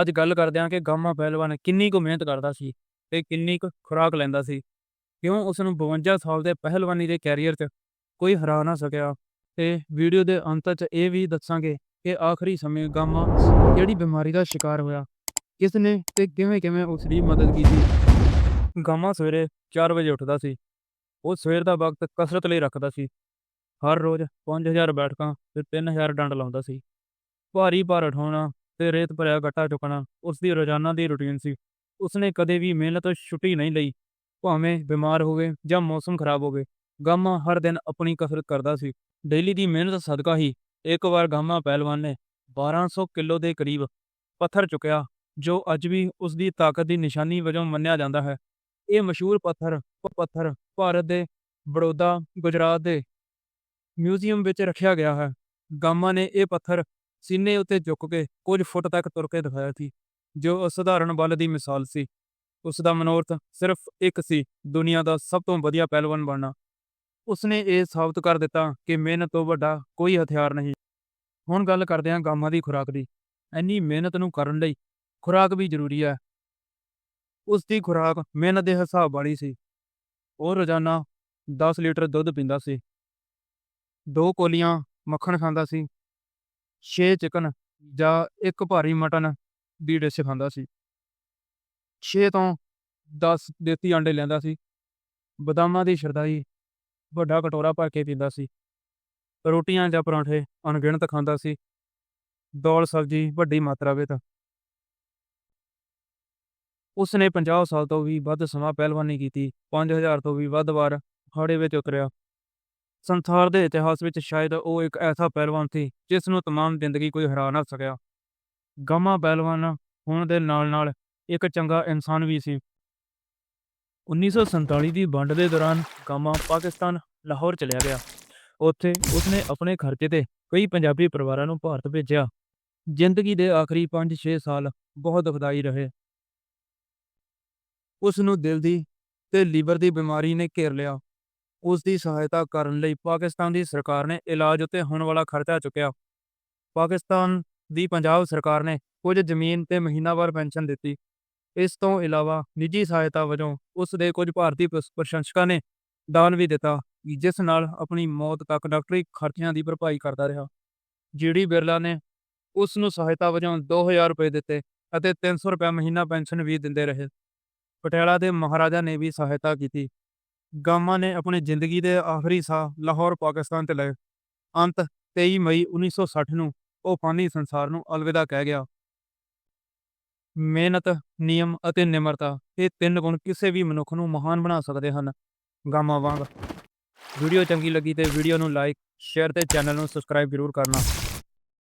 ਅੱਜ ਗੱਲ ਕਰਦੇ ਹਾਂ ਕਿ ਗਾਮਾ ਪਹਿਲਵਾਨ ਕਿੰਨੀ ਕੁ ਮਿਹਨਤ ਕਰਦਾ ਸੀ ਤੇ ਕਿੰਨੀ ਕੁ ਖੁਰਾਕ ਲੈਂਦਾ ਸੀ। ਕਿਉਂ ਉਸ ਨੂੰ 52 ਸਾਲ ਦੇ ਪਹਿਲਵਾਨੀ ਦੇ ਕੈਰੀਅਰ 'ਚ ਕੋਈ ਹਰਾ ਨਾ ਸਕਿਆ ਤੇ ਵੀਡੀਓ ਦੇ ਅੰਤ 'ਚ ਇਹ ਵੀ ਦੱਸਾਂਗੇ ਕਿ ਆਖਰੀ ਸਮੇਂ ਗਾਮਾ ਕਿਹੜੀ ਬਿਮਾਰੀ ਦਾ ਸ਼ਿਕਾਰ ਹੋਇਆ, ਕਿਸ ਨੇ ਤੇ ਕਿਵੇਂ ਕਿਵੇਂ ਉਸ ਦੀ ਮਦਦ ਕੀਤੀ। ਗਾਮਾ ਸਵੇਰੇ 4 ਵਜੇ ਉੱਠਦਾ ਸੀ। ਉਹ ਸਵੇਰ ਦਾ ਵਕਤ ਕਸਰਤ ਲਈ ਰੱਖਦਾ ਸੀ। ਹਰ ਰੋਜ਼ 5000 ਬੈਠਕਾਂ ਤੇ 3000 ਡੰਡ ਲਾਉਂਦਾ ਸੀ। ਭਾਰੀ ਭਾਰ ਉਠਾਉਣਾ ਤੇ ਰੇਤ ਭਰਿਆ ਗੱਟਾ ਚੁੱਕਣਾ ਉਸ ਦੀ ਰੋਜ਼ਾਨਾ ਦੀ ਰੁਟੀਨ ਸੀ। ਉਸਨੇ ਕਦੇ ਵੀ ਮਿਹਨਤ ਤੋਂ ਛੁੱਟੀ ਨਹੀਂ ਲਈ, ਭਾਵੇਂ ਬਿਮਾਰ ਹੋਵੇ ਜਾਂ ਮੌਸਮ ਖਰਾਬ ਹੋਵੇ। ਗਾਮਾ ਹਰ ਦਿਨ ਆਪਣੀ ਕਸਰਤ ਕਰਦਾ ਸੀ। ਡੇਲੀ ਦੀ ਮਿਹਨਤ ਸਦਕਾ ਹੀ ਇੱਕ ਵਾਰ ਗਾਮਾ ਪਹਿਲਵਾਨ ਨੇ 1200 ਕਿਲੋ ਦੇ ਕਰੀਬ ਪੱਥਰ ਚੁੱਕਿਆ, ਜੋ ਅੱਜ ਵੀ ਉਸ ਦੀ ਤਾਕਤ ਦੀ ਨਿਸ਼ਾਨੀ ਵਜੋਂ ਮੰਨਿਆ ਜਾਂਦਾ ਹੈ। ਇਹ ਮਸ਼ਹੂਰ ਪੱਥਰ ਪੱਥਰ ਭਾਰਤ ਦੇ ਬੜੌਦਾ, ਗੁਜਰਾਤ ਦੇ ਮਿਊਜ਼ੀਅਮ ਵਿੱਚ ਰੱਖਿਆ ਗਿਆ ਹੈ। ਗਾਮਾ ਨੇ ਇਹ ਪੱਥਰ ਸੀਨੇ ਉੱਤੇ ਝੁੱਕ ਕੇ ਕੁਝ ਫੁੱਟ ਤੱਕ ਤੁਰ ਕੇ ਦਿਖਾਇਆ ਸੀ, ਜੋ ਅਸਧਾਰਨ ਬਲ ਦੀ ਮਿਸਾਲ ਸੀ। ਉਸ ਦਾ ਮਨੋਰਥ ਸਿਰਫ ਇੱਕ ਸੀ, ਦੁਨੀਆ ਦਾ ਸਭ ਤੋਂ ਵਧੀਆ ਪਹਿਲਵਾਨ ਬਣਨਾ। ਉਸਨੇ ਇਹ ਸਾਬਤ ਕਰ ਦਿੱਤਾ ਕਿ ਮਿਹਨਤ ਤੋਂ ਵੱਡਾ ਕੋਈ ਹਥਿਆਰ ਨਹੀਂ। ਹੁਣ ਗੱਲ ਕਰਦੇ ਹਾਂ ਗਾਮਾਂ ਦੀ ਖੁਰਾਕ ਦੀ। ਇੰਨੀ ਮਿਹਨਤ ਨੂੰ ਕਰਨ ਲਈ ਖੁਰਾਕ ਵੀ ਜ਼ਰੂਰੀ ਹੈ। ਉਸ ਦੀ ਖੁਰਾਕ ਮਿਹਨਤ ਦੇ ਹਿਸਾਬ ਵਾਲੀ ਸੀ। ਉਹ ਰੋਜ਼ਾਨਾ 10 ਲੀਟਰ ਦੁੱਧ ਪੀਂਦਾ ਸੀ। ਦੋ ਕੋਲੀਆਂ ਮੱਖਣ ਖਾਂਦਾ ਸੀ। 6 ਚਿਕਨ ਜਾਂ ਇੱਕ ਭਾਰੀ ਮਟਨ ਦੀ ਡਿਸ਼ ਖਾਂਦਾ ਸੀ। 6 ਤੋਂ 10 ਦੇਤੀ ਆਂਡੇ ਲੈਂਦਾ ਸੀ। ਬਦਾਮਾਂ ਦੀ ਸ਼ਰਦਾਈ, ਵੱਡਾ ਕਟੋਰਾ ਭਰ ਕੇ ਪੀਂਦਾ ਸੀ। ਰੋਟੀਆਂ ਜਾਂ ਪਰੌਂਠੇ ਅਣਗਿਣਤ ਖਾਂਦਾ ਸੀ। ਦੌਲ, ਸਬਜ਼ੀ ਵੱਡੀ ਮਾਤਰਾ ਵਿੱਚ। ਉਸ ਨੇ 50 ਸਾਲ ਤੋਂ ਵੀ ਵੱਧ ਸਮਾਂ ਪਹਿਲਵਾਨੀ ਕੀਤੀ 5000 ਤੋਂ ਵੀ ਵੱਧ ਵਾਰ ਅਖਾੜੇ ਵਿੱਚ ਉਤਰਿਆ। ਸੰਸਾਰ ਦੇ ਇਤਿਹਾਸ ਵਿੱਚ ਸ਼ਾਇਦ ਉਹ ਇੱਕ ਐਸਾ ਪਹਿਲਵਾਨ ਸੀ, ਜਿਸ ਨੂੰ ਤਮਾਮ ਜ਼ਿੰਦਗੀ ਕੋਈ ਹਰਾ ਨਾ ਸਕਿਆ। ਗਾਮਾ ਪਹਿਲਵਾਨ ਹੋਣ ਦੇ ਨਾਲ-ਨਾਲ ਇੱਕ ਚੰਗਾ ਇਨਸਾਨ ਵੀ ਸੀ। 1947 ਦੀ ਵੰਡ ਦੇ ਦੌਰਾਨ ਗਾਮਾ ਪਾਕਿਸਤਾਨ ਲਾਹੌਰ ਚਲਿਆ ਗਿਆ। ਉੱਥੇ ਉਸਨੇ ਆਪਣੇ ਖਰਚੇ ਤੇ ਕਈ ਪੰਜਾਬੀ ਪਰਿਵਾਰਾਂ ਨੂੰ ਭਾਰਤ ਭੇਜਿਆ। ਜ਼ਿੰਦਗੀ ਦੇ ਆਖਰੀ 5-6 ਸਾਲ ਬਹੁਤ ਦੁਖਦਾਈ ਰਹੇ। ਉਸ ਨੂੰ ਦਿਲ ਦੀ ਤੇ ਲੀਵਰ ਦੀ ਬਿਮਾਰੀ ਨੇ ਘੇਰ ਲਿਆ। ਉਸ ਦੀ ਸਹਾਇਤਾ ਕਰਨ ਲਈ ਪਾਕਿਸਤਾਨ ਦੀ ਸਰਕਾਰ ਨੇ ਇਲਾਜ ਉੱਤੇ ਹੋਣ ਵਾਲਾ ਖਰਚਾ ਚੁੱਕਿਆ। ਪਾਕਿਸਤਾਨ ਦੀ ਪੰਜਾਬ ਸਰਕਾਰ ਨੇ ਕੁਝ ਜ਼ਮੀਨ ਤੇ ਮਹੀਨਾਵਾਰ ਪੈਨਸ਼ਨ ਦਿੱਤੀ। ਇਸ ਤੋਂ ਇਲਾਵਾ ਨਿੱਜੀ ਸਹਾਇਤਾ ਵਜੋਂ ਉਸ ਦੇ ਕੁਝ ਭਾਰਤੀ ਪ੍ਰਸ਼ੰਸਕਾਂ ਨੇ ਦਾਨ ਵੀ ਦਿੱਤਾ, ਜਿਸ ਨਾਲ ਆਪਣੀ ਮੌਤ ਤੱਕ ਡਾਕਟਰੀ ਖਰਚਿਆਂ ਦੀ ਭਰਪਾਈ ਕਰਦਾ ਰਿਹਾ। ਜੀਡੀ ਬਿਰਲਾ ਨੇ ਉਸ ਨੂੰ ਸਹਾਇਤਾ ਵਜੋਂ 2000 ਰੁਪਏ ਦਿੱਤੇ ਅਤੇ 300 ਰੁਪਏ ਮਹੀਨਾ ਪੈਨਸ਼ਨ ਵੀ ਦਿੰਦੇ ਰਹੇ। ਪਟਿਆਲਾ ਦੇ ਮਹਾਰਾਜਾ ਨੇ ਵੀ ਸਹਾਇਤਾ ਕੀਤੀ। ਗਾਮਾ ਨੇ ਆਪਣੀ ਜ਼ਿੰਦਗੀ ਦੇ ਆਖਰੀ ਸਾਹ ਲਾਹੌਰ, ਪਾਕਿਸਤਾਨ ਤੇ ਲਏ। ਅੰਤ 23 ਮਈ 1960 ਨੂੰ ਉਹ ਫਾਨੀ ਸੰਸਾਰ ਨੂੰ ਅਲਵਿਦਾ ਕਹਿ ਗਿਆ। ਮਿਹਨਤ, ਨਿਯਮ ਅਤੇ ਨਿਮਰਤਾ ਇਹ ਤਿੰਨ ਗੁਣ ਕਿਸੇ ਵੀ ਮਨੁੱਖ ਨੂੰ ਮਹਾਨ ਬਣਾ ਸਕਦੇ ਹਨ। ਗਾਮਾ ਵਾਂਗ। ਵੀਡੀਓ ਚੰਗੀ ਲੱਗੀ ਤੇ ਵੀਡੀਓ ਨੂੰ ਲਾਈਕ, ਸ਼ੇਅਰ ਤੇ ਚੈਨਲ ਨੂੰ ਸਬਸਕ੍ਰਾਈਬ ਜ਼ਰੂਰ ਕਰਨਾ।